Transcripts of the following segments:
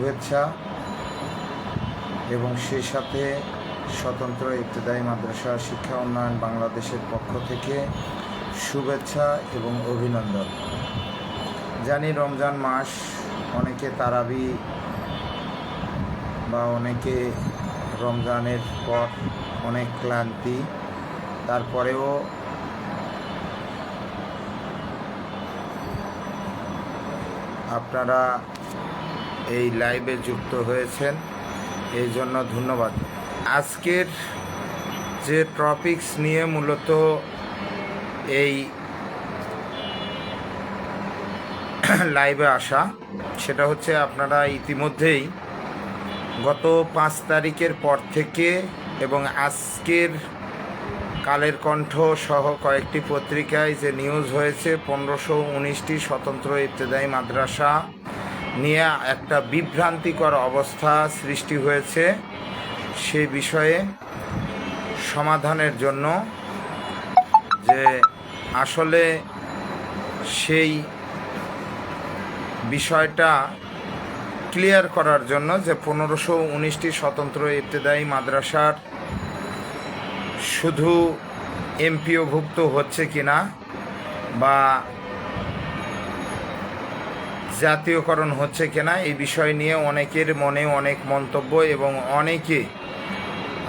শুভেচ্ছা এবং সেই সাথে স্বতন্ত্র ইবতদায়ী মাদ্রাসা শিক্ষা উন্নয়ন বাংলাদেশের পক্ষ থেকে শুভেচ্ছা এবং অভিনন্দন। জানি রমজান মাস অনেকে তারাবি বা অনেকে রমজানের পর অনেক ক্লান্তি, তারপরেও আপনারা এই লাইভে যুক্ত হয়েছেন। এই জন্য ধন্যবাদ। আজকের যে টপিকস নিয়ে মূলত এই লাইভে আসা, সেটা হচ্ছে আপনারা ইতিমধ্যেই গত পাঁচ তারিখের পর থেকে এবং আজকের কালের কণ্ঠ সহ কয়েকটি পত্রিকায় যে নিউজ হয়েছে, পনেরোশো উনিশটি স্বতন্ত্র ইবতদায়ী মাদ্রাসা নিয়ে একটা বিভ্রান্তিকর অবস্থা সৃষ্টি হয়েছে সেই বিষয়ে সমাধানের জন্য যে আসলে সেই বিষয়টা ক্লিয়ার করার জন্য যে পনেরোশো উনিশটি স্বতন্ত্র ইবতদায়ী মাদ্রাসার শুধু এমপিওভুক্ত হচ্ছে কিনা বা জাতীয়করণ হচ্ছে কিনা এই বিষয় নিয়ে অনেকের মনে অনেক মন্তব্য এবং অনেকে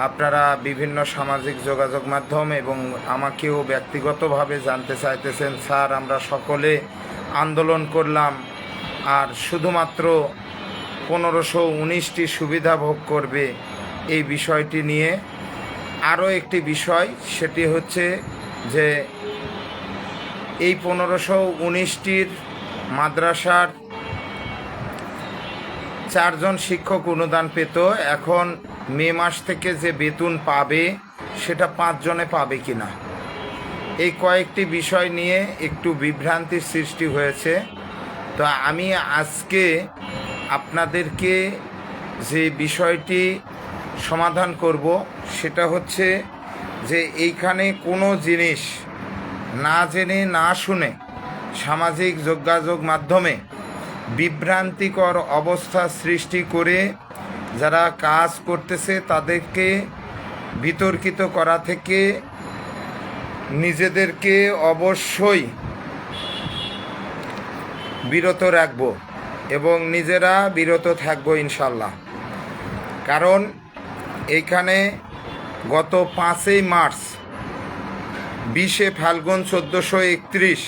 আপনারা বিভিন্ন সামাজিক যোগাযোগ মাধ্যম এবং আমাকেও ব্যক্তিগতভাবে জানতে চাইতেছেন, স্যার, আমরা সকলে আন্দোলন করলাম আর শুধুমাত্র পনেরোশো উনিশটি সুবিধা ভোগ করবে। এই বিষয়টি নিয়ে আরও একটি বিষয়, সেটি হচ্ছে যে এই পনেরোশো উনিশটির মাদ্রাসার চারজন শিক্ষক অনুদান পেত। এখন মে মাস থেকে যে বেতন পাবে, সেটা পাঁচজনে পাবে কি না এই কয়েকটি বিষয় নিয়ে একটু বিভ্রান্তির সৃষ্টি হয়েছে। তো আমি আজকে আপনাদেরকে যে বিষয়টি সমাধান করব, সেটা হচ্ছে যে এইখানে কোনো জিনিস না জেনে, না শুনে সামাজিক যোগাযোগ মাধ্যমে বিভ্রান্তিকর অবস্থা সৃষ্টি করে যারা কাজ করতেছে তাদেরকে বিতর্কিত করা থেকে নিজেদেরকে অবশ্যই বিরত রাখব এবং নিজেরা বিরত থাকব ইনশাল্লাহ কারণ এইখানে গত পাঁচই মার্চ, বিশে ফাল্গুন চোদ্দোশো একত্রিশ,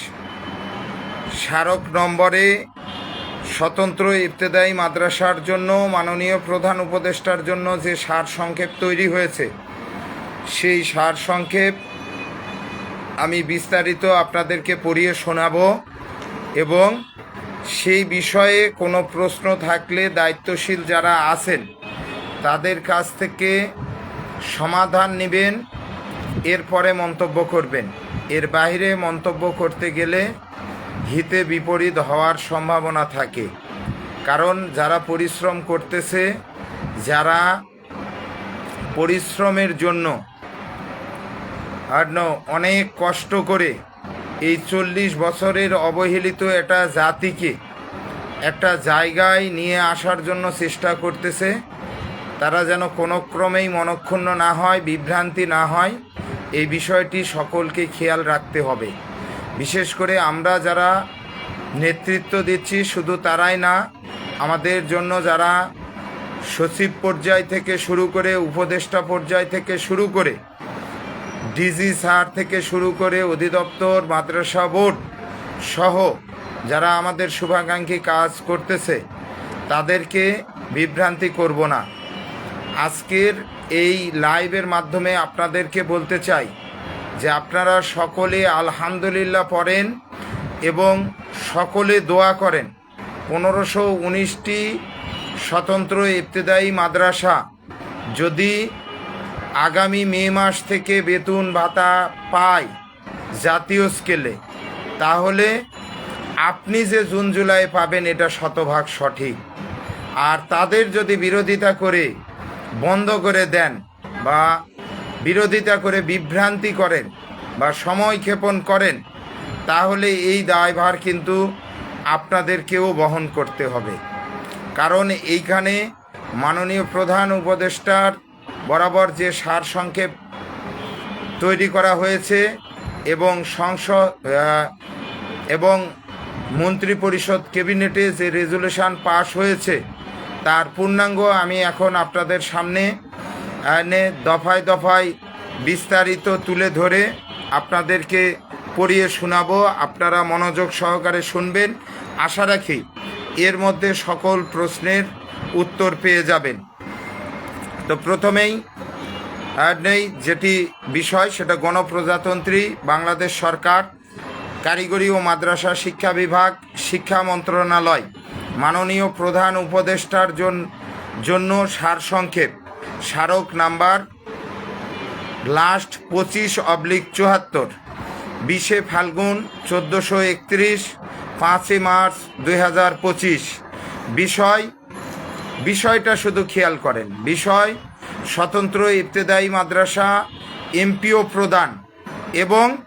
স্মারক নম্বরে স্বতন্ত্র ইবতেদায়ী মাদ্রাসার জন্য, মাননীয় প্রধান উপদেষ্টার জন্য যে সার সংক্ষেপ তৈরি হয়েছে, সেই সার সংক্ষেপ আমি বিস্তারিত আপনাদেরকে পড়িয়ে শোনাব এবং সেই বিষয়ে কোনো প্রশ্ন থাকলে দায়িত্বশীল যারা আছেন, তাদের কাছ থেকে সমাধান নেবেন, এরপরে মন্তব্য করবেন। এর বাইরে মন্তব্য করতে গেলে হিতে বিপরীত হওয়ার সম্ভাবনা থাকে। কারণ যারা পরিশ্রম করতেছে, যারা পরিশ্রমের জন্য আর অনেক কষ্ট করে, এই চল্লিশ বছরের অবহেলিত একটা জাতিকে একটা জায়গায় নিয়ে আসার জন্য চেষ্টা করতেছে, তারা যেন কোনো ক্রমেই মনক্ষুণ্ণ না হয়, বিভ্রান্তি না হয়, এই বিষয়টি সকলকে খেয়াল রাখতে হবে। বিশেষ করে আমরা যারা নেতৃত্ব দিচ্ছি, শুধু তারাই না, আমাদের জন্য যারা সচিব পর্যায় থেকে শুরু করে উপদেষ্টা পর্যায় থেকে শুরু করে ডিজি স্যার থেকে শুরু করে অধিদপ্তর, মাদ্রাসা বোর্ড সহ যারা আমাদের শুভাকাঙ্ক্ষী কাজ করতেছে, তাদেরকে বিভ্রান্তি করব না। আজকের এই লাইভের মাধ্যমে আপনাদেরকে বলতে চাই যে আপনারা সকলে আলহামদুলিল্লাহ পড়েন এবং সকলে দোয়া করেন। পনেরোশো উনিশটি স্বতন্ত্র ইবতেদায়ী মাদ্রাসা যদি আগামী মে মাস থেকে বেতন ভাতা পায় জাতীয় স্কেলে, তাহলে আপনি যে জুন জুলাই পাবেন এটা শতভাগ সঠিক। আর তাদের যদি বিরোধিতা করে বন্ধ করে দেন বা বিরোধিতা করে বিভ্রান্তি করেন বা সময় ক্ষেপণ করেন, তাহলে এই দায়ভার কিন্তু আপনাদেরকেও বহন করতে হবে। কারণ এইখানে মাননীয় প্রধান উপদেষ্টার বরাবর যে সার সংক্ষেপ তৈরি করা হয়েছে এবং সংসদ এবং মন্ত্রী পরিষদ ক্যাবিনেটে যে রেজুলেশন পাশ হয়েছে, তার পূর্ণাঙ্গ আমি এখন আপনাদের সামনে এনে দফায় দফায় বিস্তারিত তুলে ধরে আপনাদেরকে পড়িয়ে শোনাবো। আপনারা মনোযোগ সহকারে শুনবেন। আশা রাখি এর মধ্যে সকল প্রশ্নের উত্তর পেয়ে যাবেন। তো প্রথমেই নেই যেটি বিষয়, সেটা গণপ্রজাতন্ত্রী, বাংলাদেশ সরকার, কারিগরি ও মাদ্রাসা শিক্ষা বিভাগ, শিক্ষা মন্ত্রণালয়। মাননীয় প্রধান উপদেষ্টার জন- জন্য সারসংক্ষেপ। স্মারক নাম্বার লাস্ট পঁচিশ অবলিক চুয়াত্তর। বিশে ফাল্গুন চোদ্দোশো একত্রিশ, পাঁচই মার্চ দুই হাজার পঁচিশ। বিষয় বিষয়টা শুধু খেয়াল করেন। বিষয় স্বতন্ত্র ইবতেদায়ী মাদ্রাসা, এমপিও প্রদান এবং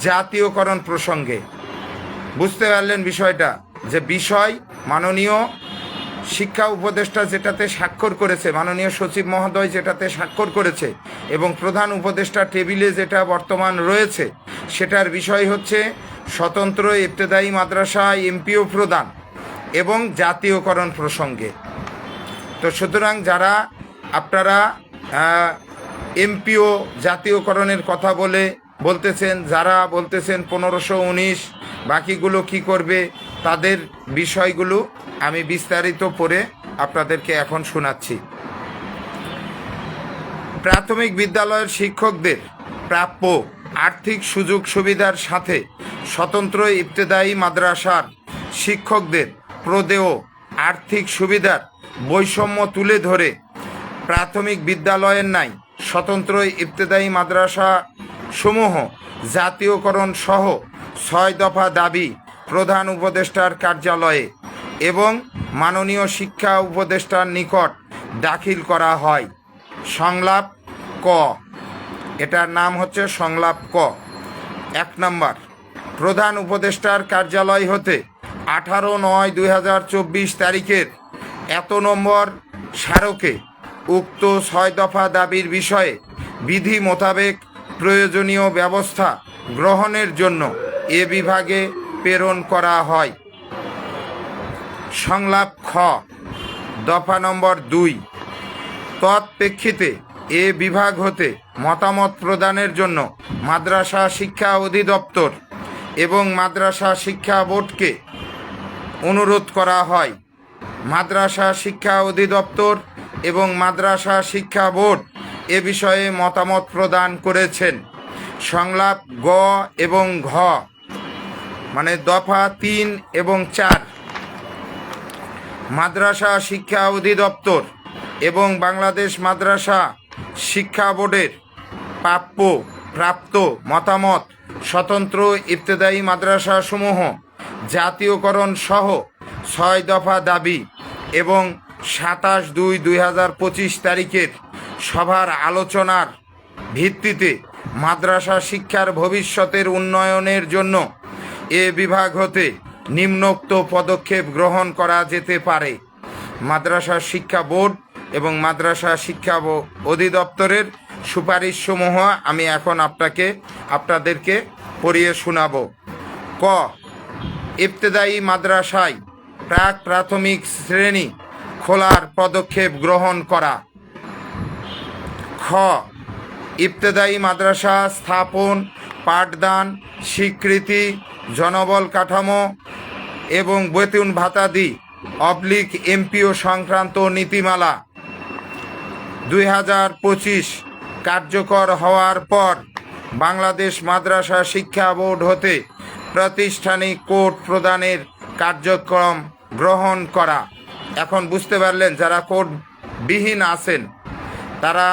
জাতীয়করণ প্রসঙ্গে। বুঝতে পারলেন বিষয়টা যে বিষয় মাননীয় শিক্ষা উপদেষ্টা যেটাতে স্বাক্ষর করেছে, মাননীয় সচিব মহোদয় যেটাতে স্বাক্ষর করেছে এবং প্রধান উপদেষ্টা টেবিলে যেটা বর্তমান রয়েছে, সেটার বিষয় হচ্ছে স্বতন্ত্র ইবতেদায়ী মাদ্রাসা এমপিও প্রদান এবং জাতীয়করণ প্রসঙ্গে। তো সুতরাং যারা আপনারা এমপিও জাতীয়করণের কথা বলে বলতেছেন, যারা বলতেছেন পনেরোশো উনিশ, বাকিগুলো কি করবে তাদের বিষয়গুলো আমি বিস্তারিত পড়ে আপনাদেরকে এখন শোনাচ্ছি। প্রাথমিক বিদ্যালয়ের শিক্ষকদের প্রাপ্য আর্থিক সুযোগ সুবিধার সাথে স্বতন্ত্র ইবতেদায়ী মাদ্রাসার শিক্ষকদের প্রদেয় আর্থিক সুবিধার বৈষম্য তুলে ধরে প্রাথমিক বিদ্যালয়ের নাই স্বতন্ত্র ইবতেদায়ী মাদ্রাসা সমূহ জাতীয়করণ সহ ছয় দফা দাবি প্রধান উপদেষ্টার কার্যালয়ে এবং মাননীয় শিক্ষা উপদেষ্টার নিকট দাখিল করা হয়। সংলাপ ক। এটার নাম হচ্ছে সংলাপ ক। এক নম্বর। প্রধান উপদেষ্টার কার্যালয় হতে আঠারো নয় দুই তারিখের এত নম্বর স্মারকে উক্ত ছয় দফা দাবির বিষয়ে বিধি মোতাবেক প্রয়োজনীয় ব্যবস্থা গ্রহণের জন্য এ বিভাগে প্রেরণ করা হয়। সংলাপ খ, দফা নম্বর দুই। তৎপ্রেক্ষিতে এ বিভাগ হতে মতামত প্রদানের জন্য মাদ্রাসা শিক্ষা অধিদপ্তর এবং মাদ্রাসা শিক্ষা বোর্ডকে অনুরোধ করা হয়। মাদ্রাসা শিক্ষা অধিদপ্তর এবং মাদ্রাসা শিক্ষা বোর্ড এ বিষয়ে মতামত প্রদান করেছেন। সংলাপ গ এবং ঘ। মানে দফা তিন এবং চার। মাদ্রাসা শিক্ষা অধিদপ্তর এবং বাংলাদেশ মাদ্রাসা শিক্ষা বোর্ডের প্রাপ্য, প্রাপ্ত মতামত, স্বতন্ত্র ইবতেদায়ী মাদ্রাসাসমূহ জাতীয়করণ সহ ছয় দফা দাবি এবং সাতাশ দুই দুই হাজার পঁচিশ তারিখের সভার আলোচনার ভিত্তিতে মাদ্রাসা শিক্ষার ভবিষ্যতের উন্নয়নের জন্য এ বিভাগ হতে নিম্নোক্ত পদক্ষেপ গ্রহণ করা যেতে পারে। মাদ্রাসা শিক্ষা বোর্ড এবং মাদ্রাসা শিক্ষা অধিদপ্তরের সুপারিশসমূহ আমি এখন আপনাকে, আপনাদেরকে পড়িয়ে শোনাব। ক, ইবতেদায়ী মাদ্রাসায় প্রাক প্রাথমিক শ্রেণি খোলার পদক্ষেপ গ্রহণ করা। খ, ইবতেদায়ী মাদ্রাসা স্থাপন পাঠদান, স্বীকৃতি, জনবল কাঠামো এবং বেতন ভাতাদি অবলিক এমপিও সংক্রান্ত নীতিমালা। দুই হাজার পঁচিশ কার্যকর হওয়ার পর বাংলাদেশ মাদ্রাসা শিক্ষা বোর্ড হতে প্রাতিষ্ঠানিক কোর্ট প্রদানের কার্যক্রম গ্রহণ করা। এখন বুঝতে পারলেন যারা কোডবিহীন আছেন, তারা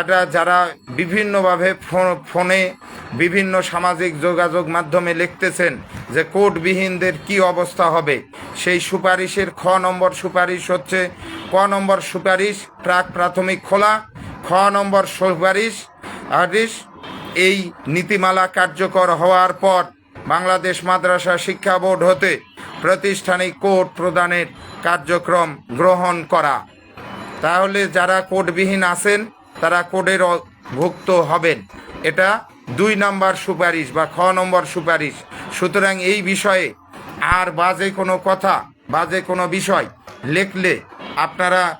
এটা যারা বিভিন্নভাবে ফোনে বিভিন্ন সামাজিক যোগাযোগ মাধ্যমে লিখতেছেন যে কোডবিহীনদের কি অবস্থা হবে, সেই সুপারিশের খ নম্বর সুপারিশ হচ্ছে, ক নম্বর সুপারিশ প্রাক প্রাথমিক খোলা, খ নম্বর সুপারিশ আদিশ, এই নীতিমালা কার্যকর হওয়ার পর বাংলাদেশ মাদ্রাসা শিক্ষা বোর্ড হতে প্রাতিষ্ঠানিক কোড প্রদানের কার্যক্রম গ্রহণ করা। তাহলে যারা কোডবিহীন আছেন তারা কোডের ভুক্ত হবেন। এটা দুই নম্বর সুপারিশ বা খ নম্বর সুপারিশ। সুতরাং এই বিষয়ে আর বাজে কোনো কথা, বাজে কোনো বিষয় লেখলে আপনারা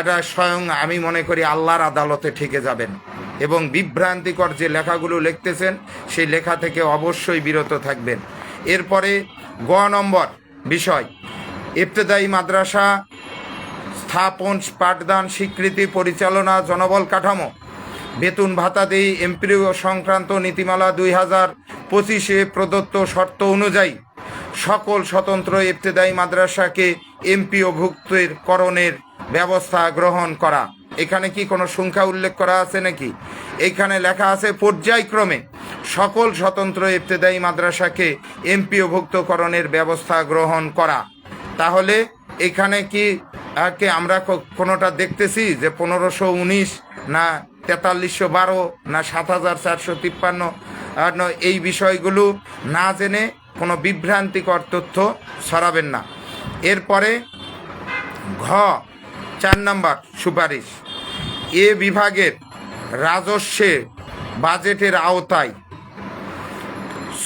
এটা স্বয়ং আমি মনে করি আল্লাহর আদালতে ঠেকে যাবেন। এবং বিভ্রান্তিকর যে লেখাগুলো লিখতেছেন, সেই লেখা থেকে অবশ্যই বিরত থাকবেন। এরপরে গ নম্বর বিষয়। ইবতেদায়ী মাদ্রাসা স্থাপন, পাঠদান, স্বীকৃতি, পরিচালনা, জনবল কাঠামো। বেতন ভাতা দেই এমপিও সংক্রান্ত নীতিমালা দুই হাজার পঁচিশে প্রদত্ত শর্ত অনুযায়ী সকল স্বতন্ত্র ইবতেদায়ী মাদ্রাসাকে এমপিও ভুক্তের করণের ব্যবস্থা গ্রহণ করা। এখানে কি কোনো সংখ্যা উল্লেখ করা আছে নাকি? এখানে লেখা আছে, পর্যায়ক্রমে সকল স্বতন্ত্র ইবতেদায়ী মাদ্রাসাকে এমপিও ভুক্তকরণের ব্যবস্থা গ্রহণ করা। তাহলে এখানে কি আমরা কোনোটা দেখতেছি যে পনেরোশো উনিশ না তেতাল্লিশশো বারো না সাত হাজার চারশো তিপ্পান্ন? এই বিষয়গুলো না জেনে কোনো বিভ্রান্তিকর তথ্য ছড়াবেন না। এরপরে ঘ, চার নম্বর সুপারিশ। এ বিভাগের রাজস্বে বাজেটের আওতায়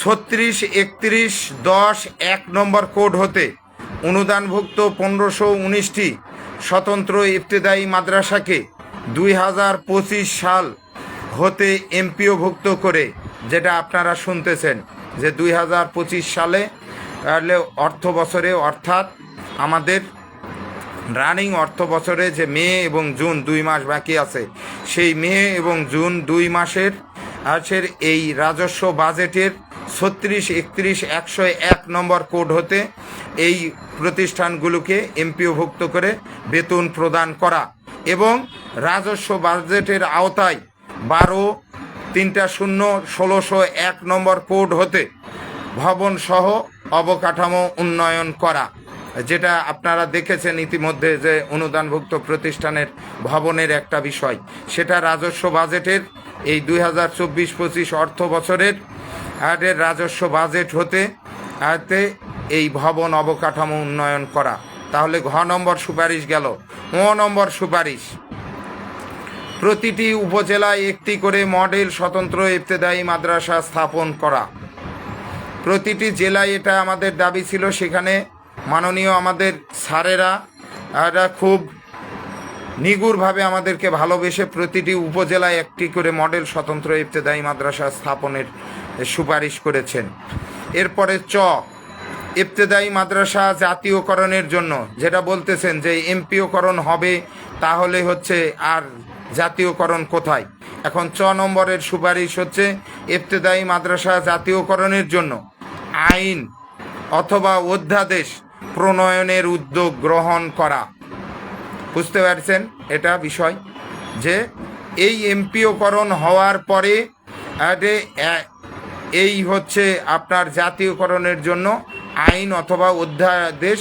ছত্রিশ, একত্রিশ, দশ, এক নম্বর কোড হতে অনুদানভুক্ত পনেরোশো উনিশটি স্বতন্ত্র ইফতেদায়ী মাদ্রাসাকে দুই হাজার পঁচিশ সাল হতে এমপিওভুক্ত করে, যেটা আপনারা শুনতেছেন যে দুই হাজার পঁচিশ সালে অর্থ বছরে, অর্থাৎ আমাদের রানিং অর্থ বছরে যে মে এবং জুন দুই মাস বাকি আছে, সেই মে এবং জুন দুই মাসের আছের এই রাজস্ব বাজেটের ছত্রিশ, একত্রিশ, একশো এক নম্বর কোড হতে এই প্রতিষ্ঠানগুলোকে এমপিওভুক্ত করে বেতন প্রদান করা এবং রাজস্ব বাজেটের আওতায় বারো, তিনটা শূন্য, ষোলোশো এক নম্বর কোড হতে ভবন সহ অবকাঠামো উন্নয়ন করা, যেটা আপনারা দেখেছেন ইতিমধ্যে যে অনুদানভুক্ত প্রতিষ্ঠানের ভবনের একটা বিষয়। সেটা রাজস্ব বাজেটের এই দুই হাজার চব্বিশ পঁচিশ অর্থ বছরের আটের রাজস্ব বাজেট হতে আতে এই ভবন অবকাঠামো উন্নয়ন করা। তাহলে ঘ নম্বর সুপারিশ গেল। ও নম্বর সুপারিশ। প্রতিটি উপজেলায় একটি করে মডেল স্বতন্ত্র ইবতেদায়ী মাদ্রাসা স্থাপন করা। প্রতিটি জেলায় এটা আমাদের দাবি ছিল, সেখানে মাননীয় আমাদের স্যারেরা এরা খুব নিগুড়ভাবে আমাদেরকে ভালোবেসে প্রতিটি উপজেলায় একটি করে মডেল স্বতন্ত্র ইবতেদায়ী মাদ্রাসা স্থাপনের সুপারিশ করেছেন। এরপরে চ, ইবতেদায়ী মাদ্রাসা জাতীয়করণের জন্য যেটা বলতেছেন যে এমপিওকরণ হবে, তাহলে হচ্ছে আর জাতীয়করণ কোথায়? এখন চ নম্বরের সুপারিশ হচ্ছে ইবতেদায়ী মাদ্রাসা জাতীয়করণের জন্য আইন অথবা অধ্যাদেশ প্রণয়নের উদ্যোগ গ্রহণ করা। বুঝতে পারছেন এটা বিষয়? যে এই এমপিওকরণ হওয়ার পরে এই হচ্ছে আপনার জাতীয়করণের জন্য আইন অথবা অধ্যাদেশ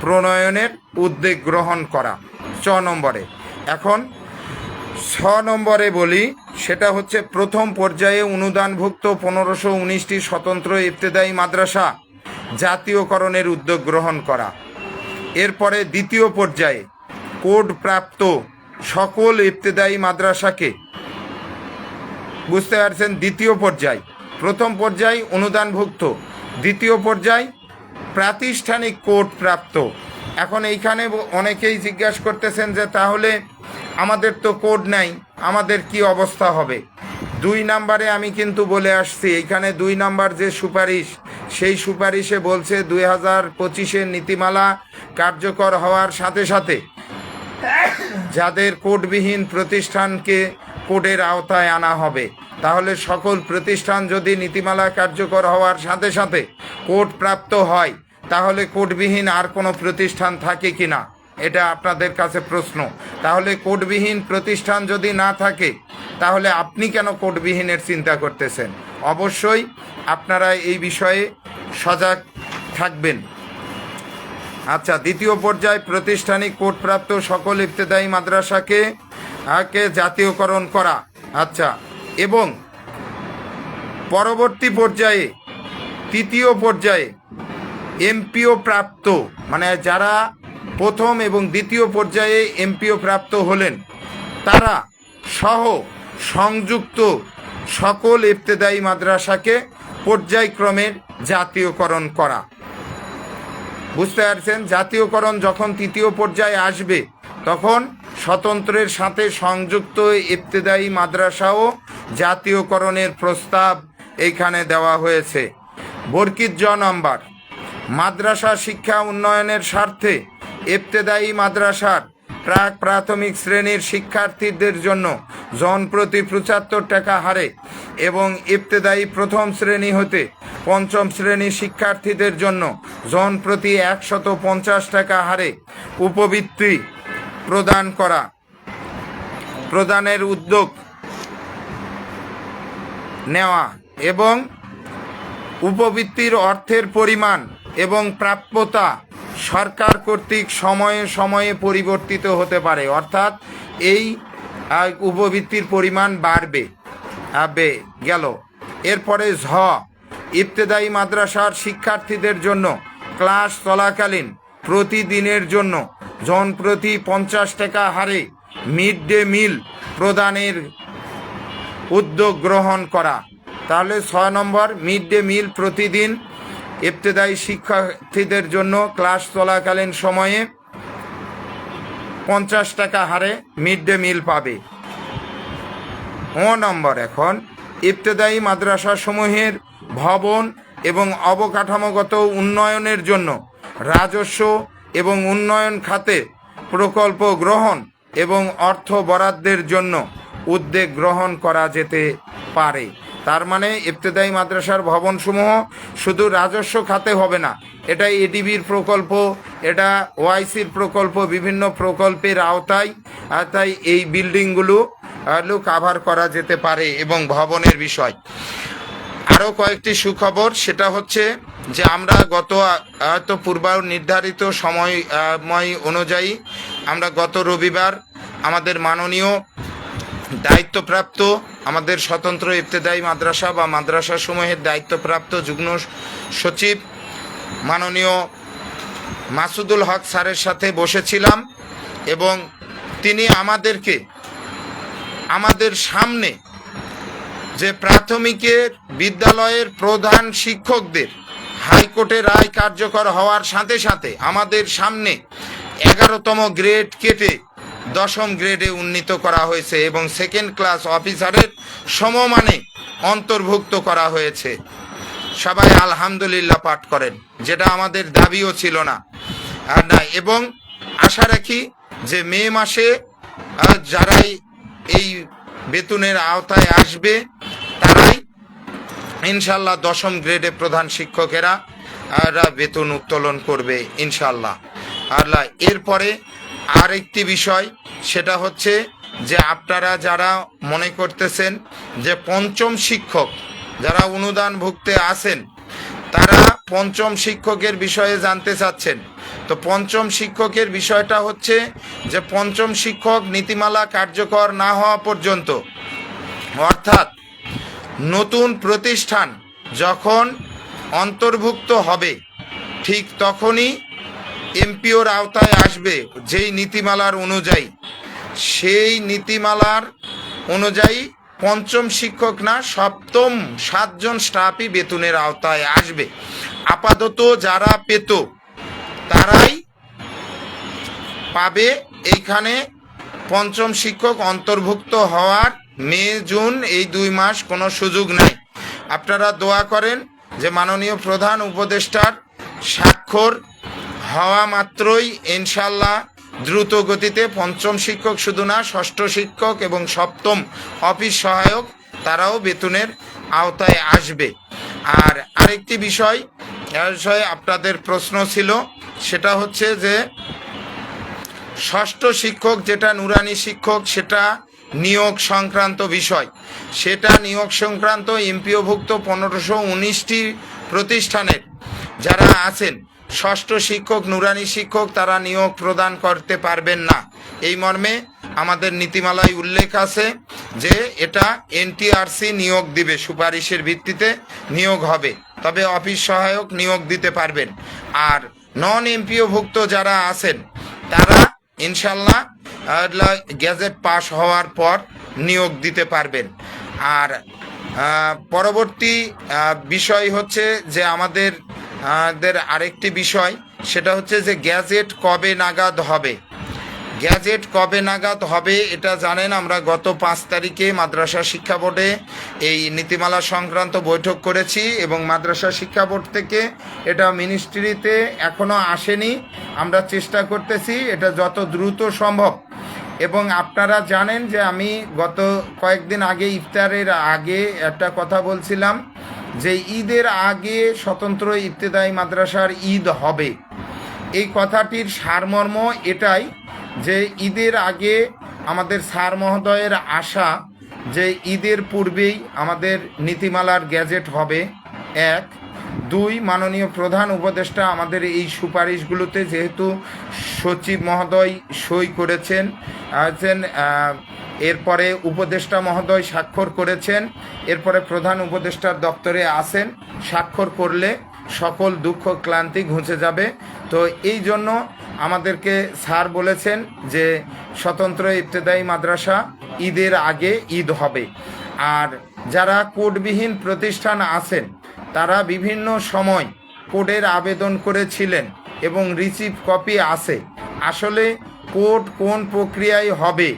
প্রণয়নের উদ্যোগ গ্রহণ করা। ছ নম্বরে। এখন ছ নম্বরে বলি, সেটা হচ্ছে প্রথম পর্যায়ে অনুদানভুক্ত পনেরোশো উনিশটি স্বতন্ত্র ইবতেদায়ী মাদ্রাসা জাতীয়করণের উদ্যোগ গ্রহণ করা। এরপরে দ্বিতীয় পর্যায়ে কোড প্রাপ্ত সকল ইফতেদায়ী মাদ্রাসাকে, বুঝতে পারছেন? দ্বিতীয় পর্যায়। প্রথম পর্যায় অনুদানভুক্ত, দ্বিতীয় পর্যায় প্রাতিষ্ঠানিক কোড প্রাপ্ত। এখন এইখানে অনেকেই জিজ্ঞাসা করতেছেন যে, তাহলে আমাদের তো কোড নাই, আমাদের কি অবস্থা হবে? দুই নাম্বারে আমি কিন্তু বলে আসছি, এইখানে দুই নাম্বার যে সুপারিশ, সেই সুপারিশে বলছে দুই হাজার পঁচিশের নীতিমালা কার্যকর হওয়ার সাথে সাথে যাদের কোডবিহীন প্রতিষ্ঠানকে কোডের আওতায় আনা হবে। তাহলে সকল প্রতিষ্ঠান যদি নীতিমালা কার্যকর হওয়ার সাথে সাথে কোড প্রাপ্ত হয়, তাহলে কোডবিহীন আর কোনো প্রতিষ্ঠান থাকে কি না? এটা আপনাদের কাছে প্রশ্ন। তাহলে কোডবিহীন প্রতিষ্ঠান যদি না থাকে, তাহলে আপনি কেন কোডবিহীনের চিন্তা করতেছেন? অবশ্যই আপনারা এই বিষয়ে সজাগ থাকবেন। আচ্ছা দ্বিতীয় পর্যায়ে, প্রাতিষ্ঠানিক কোডপ্রাপ্ত সকল ইফতেদায়ী মাদ্রাসাকে জাতীয়করণ করা। আচ্ছা এবং পরবর্তী পর্যায়ে তৃতীয় পর্যায়ে এমপিও প্রাপ্ত মানে যারা প্রথম এবং দ্বিতীয় পর্যায়ে এমপিও প্রাপ্ত হলেন, তারা সহ সংযুক্ত সকল ইবতেদায়ী মাদ্রাসাকে পর্যায়ক্রমের জাতীয়করণ করা। বুঝতে পারছেন? জাতীয়করণ যখন তৃতীয় পর্যায়ে আসবে, তখন স্বতন্ত্রের সাথে সংযুক্ত ইবতেদায়ী মাদ্রাসাও জাতীয়করণের প্রস্তাব এখানে দেওয়া হয়েছে। বর্কিত জ নম্বর, মাদ্রাসা শিক্ষা উন্নয়নের স্বার্থে ইবতেদায়ী মাদ্রাসার প্রাক প্রাথমিক শ্রেণির শিক্ষার্থীদের জন্য জনপ্রতি পঁচাত্তর টাকা হারে এবং ইবতেদায়ী প্রথম শ্রেণি হতে পঞ্চম শ্রেণি শিক্ষার্থীদের জন্য জনপ্রতি একশত পঞ্চাশ টাকা হারে উপবৃত্তি প্রদান করা, প্রদানের উদ্যোগ নেওয়া এবং উপবৃত্তির অর্থের পরিমাণ এবং প্রাপ্যতা সরকার কর্তৃক সময়ে সময়ে পরিবর্তিত হতে পারে। অর্থাৎ এই উপবৃত্তির পরিমাণ বাড়বে, আবে, গেল। এরপরে ঝ, ইবতেদায়ী মাদ্রাসার শিক্ষার্থীদের জন্য ক্লাস চলাকালীন প্রতিদিনের জন্য জন প্রতি পঞ্চাশ টাকা হারে মিড ডে মিল প্রদানের উদ্যোগ গ্রহণ করা। তাহলে ছয় নম্বর, মিড ডে মিল প্রতিদিন ইবতেদায়ী শিক্ষার্থীদের জন্য ক্লাস চলাকালীন সময়ে পঞ্চাশ টাকা হারে মিড ডে মিল পাবে। ও নম্বর, এখন ইবতেদায়ী মাদ্রাসাসমূহের ভবন এবং অবকাঠামোগত উন্নয়নের জন্য রাজস্ব এবং উন্নয়ন খাতে প্রকল্প গ্রহণ এবং অর্থ বরাদ্দের জন্য উদ্যোগ গ্রহণ করা যেতে পারে। তার মানে ইবতেদায়ী মাদ্রাসার ভবনসমূহ শুধু রাজস্ব খাতে হবে না, এটা এডিবির প্রকল্প, এটা ওআইসির প্রকল্প, বিভিন্ন প্রকল্পের আওতায় তাই এই বিল্ডিংগুলো কাভার করা যেতে পারে এবং ভবনের বিষয়। আরও কয়েকটি সুখবর, সেটা হচ্ছে যে আমরা গত হয়তো পূর্ব নির্ধারিত সময় অনুযায়ী আমরা গত রবিবার আমাদের মাননীয় দায়িত্বপ্রাপ্ত আমাদের স্বতন্ত্র ইফতেদায়ী মাদ্রাসা বা মাদ্রাসা সমূহের দায়িত্বপ্রাপ্ত যুগ্ম সচিব মাননীয় মাসুদুল হক স্যারের সাথে বসেছিলাম এবং তিনি আমাদেরকে, আমাদের সামনে যে প্রাথমিকের বিদ্যালয়ের প্রধান শিক্ষকদের হাইকোর্টের রায় কার্যকর হওয়ার সাথে সাথে আমাদের সামনে এগারোতম গ্রেড কেটে দশম গ্রেডে উন্নীত করা হয়েছে এবং সেকেন্ড ক্লাস অফিসারের সমমানে অন্তর্ভুক্ত করা হয়েছে। সবাই আলহামদুলিল্লাহ পাঠ করেন, যেটা আমাদের দাবিও ছিল না। আর না, এবং আশা রাখি যে মে মাসে যারাই এই বেতনের আওতায় আসবে ইনশাল্লাহ দশম গ্রেডে প্রধান শিক্ষকেরা বেতন উত্তোলন করবে ইনশাল্লাহ আল্লাহ, এরপরে আরেকটি বিষয়, সেটা হচ্ছে যে আপনারা যারা মনে করতেছেন যে পঞ্চম শিক্ষক, যারা অনুদানভুক্তে আছেন, তারা পঞ্চম শিক্ষকের বিষয়ে জানতে চাচ্ছেন। তো পঞ্চম শিক্ষকের বিষয়টা হচ্ছে যে পঞ্চম শিক্ষক নীতিমালা কার্যকর না হওয়া পর্যন্ত, অর্থাৎ নতুন প্রতিষ্ঠান যখন অন্তর্ভুক্ত হবে, ঠিক তখনই এমপিওর আওতায় আসবে যেই নীতিমালার অনুযায়ী। সেই নীতিমালার অনুযায়ী পঞ্চম শিক্ষক না, সপ্তম সাতজন স্টাফই বেতনের আওতায় আসবে। আপাতত যারা পেত, তারাই পাবে। এইখানে পঞ্চম শিক্ষক অন্তর্ভুক্ত হওয়ার মে, জুন এই দুই মাস কোনো সুযোগ নাই। আপনারা দোয়া করেন যে মাননীয় প্রধান উপদেষ্টার স্বাক্ষর হওয়া মাত্রই ইনশাল্লাহ দ্রুত গতিতে পঞ্চম শিক্ষক শুধু না, ষষ্ঠ শিক্ষক এবং সপ্তম অফিস সহায়ক তারাও বেতনের আওতায় আসবে। আর আরেকটি বিষয় বিষয়ে আপনাদের প্রশ্ন ছিল, সেটা হচ্ছে যে ষষ্ঠ শিক্ষক যেটা নুরানি শিক্ষক, সেটা নিয়োগ সংক্রান্ত বিষয়। সেটা নিয়োগ সংক্রান্ত এমপিওভুক্ত পনেরোশো উনিশটি প্রতিষ্ঠানের যারা আছেন, ষষ্ঠ শিক্ষক, নুরানি শিক্ষক, তারা নিয়োগ প্রদান করতে পারবেন না। এই মর্মে আমাদের নীতিমালায় উল্লেখ আছে যে এটা এনটিআরসি নিয়োগ দিবে, সুপারিশের ভিত্তিতে নিয়োগ হবে। তবে অফিস সহায়ক নিয়োগ দিতে পারবেন। আর নন এমপিওভুক্ত যারা আছেন, তারা ইনশাল্লাহ গ্যাজেট পাশ হওয়ার পর নিয়োগ দিতে পারবেন। আর পরবর্তী বিষয় হচ্ছে যে আমাদের আরেকটি বিষয়, সেটা হচ্ছে যে গ্যাজেট কবে নাগাদ হবে। গ্যাজেট কবে নাগাদ হবে এটা জানেন আমরা গত পাঁচ তারিখে মাদ্রাসা শিক্ষা বোর্ডে এই নীতিমালা সংক্রান্ত বৈঠক করেছি এবং মাদ্রাসা শিক্ষা বোর্ড থেকে এটা মিনিস্ট্রিতে এখনও আসেনি। আমরা চেষ্টা করতেছি এটা যত দ্রুত সম্ভব। এবং আপনারা জানেন যে আমি গত কয়েকদিন আগে ইফতারের আগে একটা কথা বলছিলাম যে ঈদের আগে স্বতন্ত্র ইবতেদায়ী মাদ্রাসার ঈদ হবে। এই কথাটির সারমর্ম এটাই যে ঈদের আগে আমাদের স্যার মহোদয়ের আশা যে ঈদের পূর্বেই আমাদের নীতিমালার গ্যাজেট হবে। এক। দুই, মাননীয় প্রধান উপদেষ্টা আমাদের এই সুপারিশগুলোতে যেহেতু সচিব মহোদয় সই করেছেন এরপরে উপদেষ্টা মহোদয় স্বাক্ষর করেছেন, এরপরে প্রধান উপদেষ্টার দপ্তরে আসেন স্বাক্ষর করলে সকল দুঃখ ক্লান্তি ঘুচে যাবে। তো এই জন্য আমাদেরকে স্যার বলেছেন যে স্বতন্ত্র ইবতেদায়ী মাদ্রাসা ঈদের আগে ঈদ হবে। আর যারা কোডবিহীন প্রতিষ্ঠান আছেন, তারা বিভিন্ন সময় কোডের আবেদন করেছিলেন এবং রিসিভ কপি আছে। আসলে কোড কোন প্রক্রিয়ায় হবে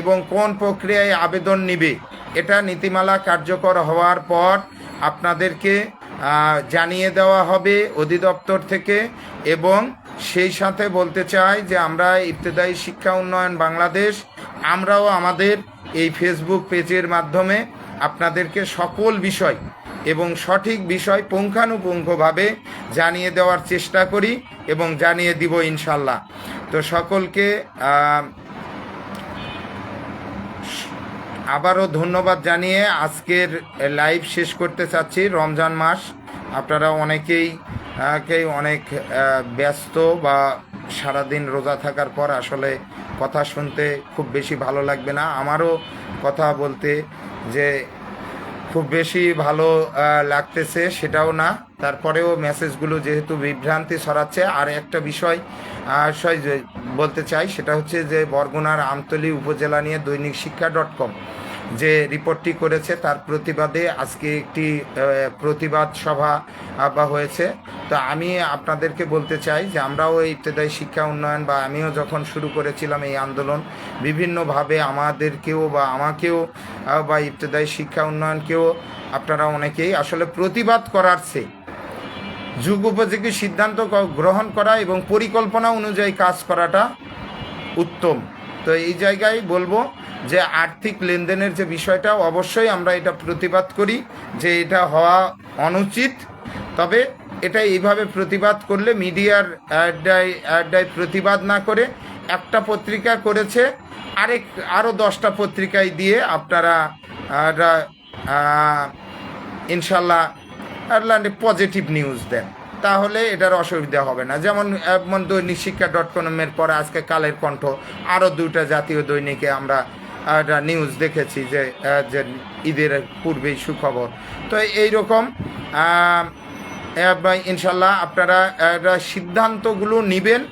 এবং কোন প্রক্রিয়ায় আবেদন নিবে, এটা নীতিমালা কার্যকর হওয়ার পর আপনাদেরকে জানিয়ে দেওয়া হবে অধিদপ্তর থেকে এবং সেই সাথে বলতে চাই যে আমরা ইবতেদায়ী শিক্ষা উন্নয়ন বাংলাদেশ, আমরাও আমাদের এই ফেসবুক পেজের মাধ্যমে আপনাদেরকে সকল বিষয় এবং সঠিক বিষয় পুঙ্খানুপুঙ্খভাবে জানিয়ে দেওয়ার চেষ্টা করি এবং জানিয়ে দিব ইনশাল্লাহ। তো সকলকে আবারও ধন্যবাদ জানিয়ে আজকের লাইভ শেষ করতে চাচ্ছি, রমজান মাস। আপনারা অনেকেই কেই অনেক ব্যস্ত বা সারাদিন রোজা থাকার পর আসলে কথা শুনতে খুব বেশি ভালো লাগবে না। আমারও কথা বলতে যে খুব বেশি ভালো লাগতেছে সেটাও না। তারপরেও মেসেজগুলো যেহেতু বিভ্রান্তি ছড়াচ্ছে, আর একটা বিষয় বলতে চাই সেটা হচ্ছে যে বরগুনার আমতলী উপজেলা নিয়ে দৈনিক শিক্ষা ডট কম যে রিপোর্টটি করেছে, তার প্রতিবাদে আজকে একটি প্রতিবাদ সভা বা হয়েছে। তো আমি আপনাদেরকে বলতে চাই যে আমরাও ইবতেদায়ী শিক্ষা উন্নয়ন বা আমিও যখন শুরু করেছিলাম এই আন্দোলন, বিভিন্নভাবে আমাদেরকেও বা আমাকেও বা ইবতেদায়ী শিক্ষা উন্নয়নকেও আপনারা অনেকেই আসলে প্রতিবাদ করার চেয়ে যুগ উপযোগী সিদ্ধান্ত গ্রহণ করা এবং পরিকল্পনা অনুযায়ী কাজ করাটা উত্তম। তো এই জায়গায় বলব যে আর্থিক লেনদেনের যে বিষয়টা, অবশ্যই আমরা এটা প্রতিবাদ করি যে এটা হওয়া অনুচিত। তবে এটা এইভাবে প্রতিবাদ করলে মিডিয়ার আড্ডায় প্রতিবাদ না করে একটা পত্রিকা করেছে, আরেক আরও দশটা পত্রিকায় দিয়ে আপনারা ইনশাল্লাহ আয়ারল্যান্ডে পজিটিভ নিউজ দেন। তাহলে এটার অসুবিধা হবে না। যেমন এমন দৈনিক শিক্ষা ডট কমের পরে আজকে কালের কণ্ঠ আরও দুইটা জাতীয় দৈনিকে আমরা একটা নিউজ দেখেছি যে যে ঈদের পূর্বেই সুখবর। তো এইরকম আহ, এবার ইনশাল্লাহ আপনারা সিদ্ধান্তগুলো নেবেন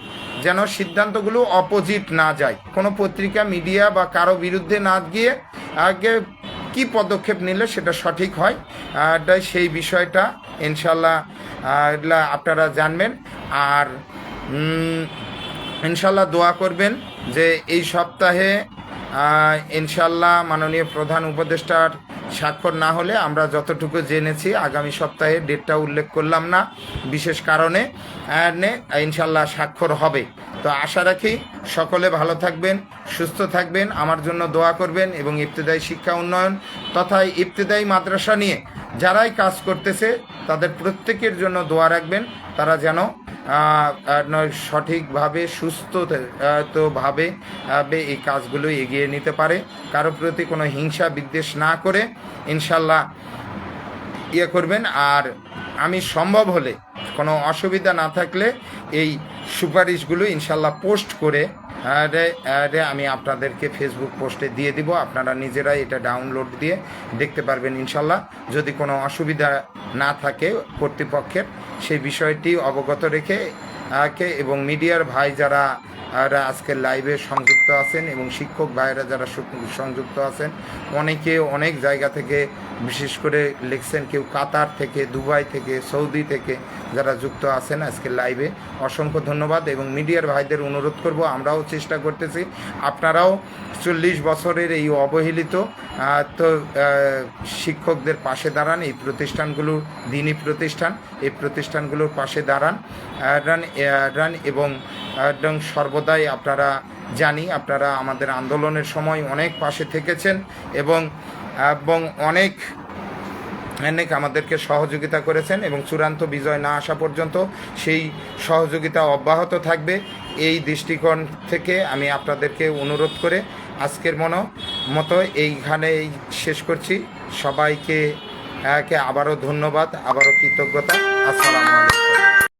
যেন সিদ্ধান্তগুলো অপোজিট না যায়। কোনো পত্রিকা মিডিয়া বা কারও বিরুদ্ধে না গিয়ে আগে কি পদক্ষেপ নিলে সেটা সঠিক হয়? সেই বিষয়টা ইনশাল্লাহ আপনারা জানবেন। আর ইনশাল্লাহ দোয়া করবেন যে এই সপ্তাহে ইনশাল্লাহ মাননীয় প্রধান উপদেষ্টার স্বাক্ষর না হলে আমরা যতটুকু জেনেছি, আগামী সপ্তাহে ডেটটা উল্লেখ করলাম না, বিশেষ কারণে ইনশাল্লাহ স্বাক্ষর হবে। তো আশা রাখি সকলে ভালো থাকবেন, সুস্থ থাকবেন, আমার জন্য দোয়া করবেন এবং ইবতেদায়ী শিক্ষা উন্নয়ন তথা ইবতেদায়ী মাদ্রাসা নিয়ে যারাই কাজ করতেছে, তাদের প্রত্যেকের জন্য দোয়া রাখবেন, তারা যেন সঠিকভাবে সুস্থ ভাবে এই কাজগুলো এগিয়ে নিতে পারে। কারও প্রতি কোনো হিংসা, বিদ্বেষ না করে ইনশাল্লাহ ইয়ে করবেন। আর আমি সম্ভব হলে, কোনো অসুবিধা না থাকলে এই সুপারিশগুলো ইনশাল্লাহ পোস্ট করে আমি আপনাদেরকে ফেসবুক পোস্টে দিয়ে দিব। আপনারা নিজেরাই এটা ডাউনলোড দিয়ে দেখতে পারবেন ইনশাল্লাহ। যদি কোনো অসুবিধা না থাকে কর্তৃপক্ষের, সেই বিষয়টি অবগত রেখে কে এবং মিডিয়ার ভাই যারা আজকের লাইভে সংযুক্ত আছেন এবং শিক্ষক ভাইরা যারা সংযুক্ত আছেন, অনেকে অনেক জায়গা থেকে, বিশেষ করে লিখছেন কেউ কাতার থেকে, দুবাই থেকে, সৌদি থেকে যারা যুক্ত আছেন আজকের লাইভে। অসংখ্য ধন্যবাদ এবং মিডিয়ার ভাইদের অনুরোধ করব, আমরাও চেষ্টা করতেছি। আপনারাও চল্লিশ বছরের এই অবহেলিত তো শিক্ষকদের পাশে দাঁড়ান, এই প্রতিষ্ঠানগুলো দিনই প্রতিষ্ঠান, এই প্রতিষ্ঠানগুলোর পাশে দাঁড়ান। রান এবং একদম সর্বদাই আপনারা জানি, আপনারা আমাদের আন্দোলনের সময় অনেক পাশে থেকেছেন এবং এবং অনেক অনেক আমাদেরকে সহযোগিতা করেছেন এবং চূড়ান্ত বিজয় না আসা পর্যন্ত সেই সহযোগিতা অব্যাহত থাকবে। এই দৃষ্টিকোণ থেকে আমি আপনাদেরকে অনুরোধ করে আজকের মনো মতো এইখানেই শেষ করছি। সবাইকে আবারও ধন্যবাদ, আবারও কৃতজ্ঞতা। আসসালামু আলাইকুম।